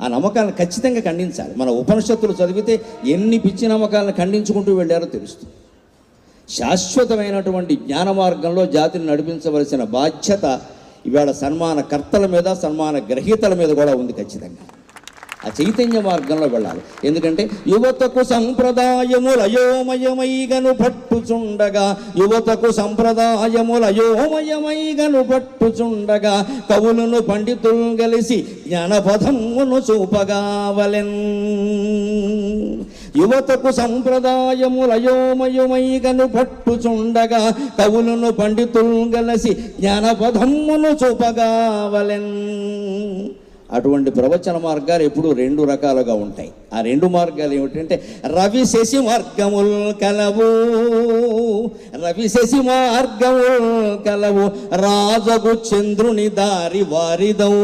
ఆ నమ్మకాలను ఖచ్చితంగా ఖండించాలి. మన ఉపనిషత్తులు చదివితే ఎన్ని పిచ్చి నమ్మకాలను ఖండించుకుంటూ వెళ్ళారో తెలుస్తుంది. శాశ్వతమైనటువంటి జ్ఞాన మార్గంలో జాతిని నడిపించవలసిన బాధ్యత ఇవాళ సన్మాన కర్తల మీద సన్మాన గ్రహీతల మీద కూడా ఉంది ఖచ్చితంగా. ఆ చైతన్య మార్గంలో వెళ్ళాలి. ఎందుకంటే యువతకు సంప్రదాయముల అయోమయమైగను పట్టుచుండగా యువతకు సంప్రదాయముల అయోమయమైగను పట్టుచుండగా కవులను పండితులు కలిసి జ్ఞానపథమును చూపగావలెన్. యువతకు సంప్రదాయముల అయోమయమైగను పట్టుచుండగా కవులను పండితులు కలిసి జ్ఞానపథమును చూపగావలెన్. అటువంటి ప్రవచన మార్గాలు ఎప్పుడు రెండు రకాలుగా ఉంటాయి. ఆ రెండు మార్గాలు ఏమిటంటే రవి శశి మార్గముల్ కలవు రవి శశి మార్గముల్ కలవు రాజగు చంద్రుని దారి వారిదవు.